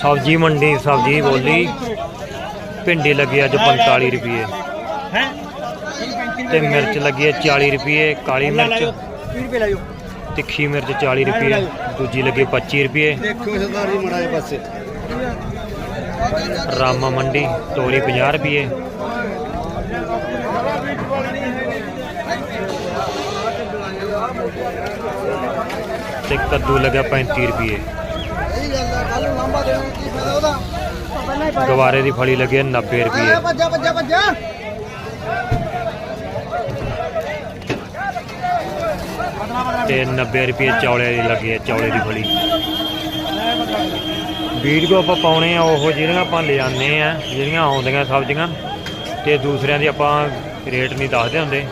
ਸਬਜੀ ਮੰਡੀ ਸਬਜੀ ਬੋਲੀ। ਭਿੰਡੀ ਲੱਗੀ ਅੱਜ 45 ਰੁਪਏ ਹੈ? ਤੇ ਮਿਰਚ ਲੱਗੀ ਹੈ 40 ਰੁਪਏ ਕਾਲੀ ਮਿਰਚ। 20 ਰੁਪਏ ਲਾਇਓ। ਤਿੱਖੀ ਮਿਰਚ 40 ਰੁਪਏ ਦੂਜੀ ਲੱਗੀ 25 ਰੁਪਏ ਦੇਖੋ ਸਰਦਾਰੀ ਮੜਾਏ ਪਾਸੇ। ਰਾਮਾ ਮੰਡੀ ਤੋਰੀ 50 ਰੁਪਏ ਤੇ ਕੱਦੂ ਲੱਗਾ 35 ਰੁਪਏ ਸਹੀ ਗੱਲ ਆ ਕੱਲ ਨੂੰ ਲੰਬਾ ਦੇਣਾ ਕੀ ਫਾਇਦਾ ਉਹਦਾ? ਪਹਿਲਾਂ ਹੀ ਗਵਾਰੇ ਦੀ ਫਲੀ ਲੱਗੀ ਹੈ 90 ਰੁਪਏ। ਭੱਜਾ ਭੱਜਾ ਭੱਜਾ। ਤੇ 90 ਰੁਪਏ ਚੌਲੇ ਦੀ ਲੱਗੀ ਹੈ ਚੌਲੇ ਦੀ ਫਲੀ। ਵੀਡੀਓ ਆਪਾਂ ਪਾਉਣੇ ਆ ਉਹ ਜਿਹੜੀਆਂ ਆਪਾਂ ਲਿਆਉਂਦੇ ਆ ਜਿਹੜੀਆਂ ਆਉਂਦੀਆਂ ਸਬਜ਼ੀਆਂ। ਤੇ ਦੂਸਰਿਆਂ ਦੀ ਆਪਾਂ ਰੇਟ ਨਹੀਂ ਦੱਸਦੇ ਹੁੰਦੇ।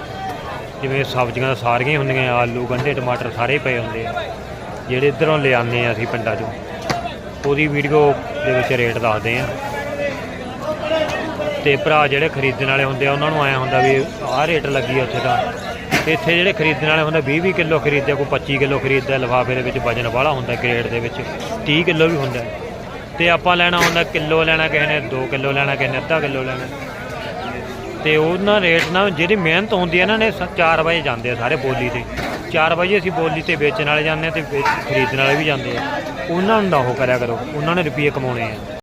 ਜਿਵੇਂ ਸਬਜ਼ੀਆਂ ਸਾਰੀਆਂ ਹੀ ਹੁੰਦੀਆਂ ਆਲੂ ਗੰਢੇ ਟਮਾਟਰ ਸਾਰੇ ਪਏ ਹੁੰਦੇ ਆ। ਜਿਹੜੇ ਇਧਰੋਂ ਲਿਆਉਂਦੇ ਆ ਅਸੀਂ ਪਿੰਡਾਂ 'ਚੋਂ। ਉਹਦੀ ਵੀਡੀਓ ਦੇ ਵਿੱਚ ਰੇਟ ਦੱਸਦੇ ਆ। ਤੇ ਭਰਾ ਜਿਹੜੇ ਖਰੀਦਣ ਵਾਲੇ ਹੁੰਦੇ ਆ ਉਹਨਾਂ ਨੂੰ ਆਇਆ ਹੁੰਦਾ ਵੀ ਆਹ ਰੇਟ ਲੱਗੀ ਆ ਉੱਥੇ ਤਾਂ। ਇੱਥੇ ਜਿਹੜੇ ਖਰੀਦਣ ਵਾਲੇ ਹੁੰਦੇ 20 20 ਕਿਲੋ ਖਰੀਦਦੇ ਆ, ਕੋਈ 25 ਕਿਲੋ ਖਰੀਦਦਾ ਲਿਫਾਫੇ ਦੇ ਵਿੱਚ ਵਜਨ ਵਾਲਾ ਹੁੰਦਾ ਗ੍ਰੇਡ ਦੇ ਵਿੱਚ 30 ਕਿਲੋ ਵੀ ਹੁੰਦਾ। ਤੇ ਆਪਾਂ ਲੈਣਾ ਹੁੰਦਾ ਕਿਲੋ ਲੈਣਾ ਕਿਸੇ ਨੇ 2 ਕਿਲੋ ਲੈਣਾ ਕਿਸੇ ਨੇ ਅੱਧਾ ਕਿਲੋ ਲੈਣਾ। ਤੇ ਉਹਨਾਂ ਰੇਟ ਨਾਲ ਜਿਹੜੀ ਮਿਹਨਤ ਹੁੰਦੀ ਹੈ ਨਾ ਨੇ 4 ਵਜੇ ਜਾਂਦੇ ਆ ਸਾਰੇ ਬੋਲੀ ਤੇ। 4 ਵਜੇ ਅਸੀਂ ਬੋਲੀ ਤੇ ਵੇਚਣ ਵਾਲੇ ਜਾਂਦੇ ਆ ਤੇ ਵੇਚ- ਖਰੀਦਣ ਵਾਲੇ ਵੀ ਜਾਂਦੇ ਆ। ਉਹਨਾਂ ਨੂੰ ਨਾ ਉਹ ਕਰਿਆ ਕਰੋ, ਉਹਨਾਂ ਨੇ ਰੁਪਏ ਕਮਾਉਣੇ ਆ।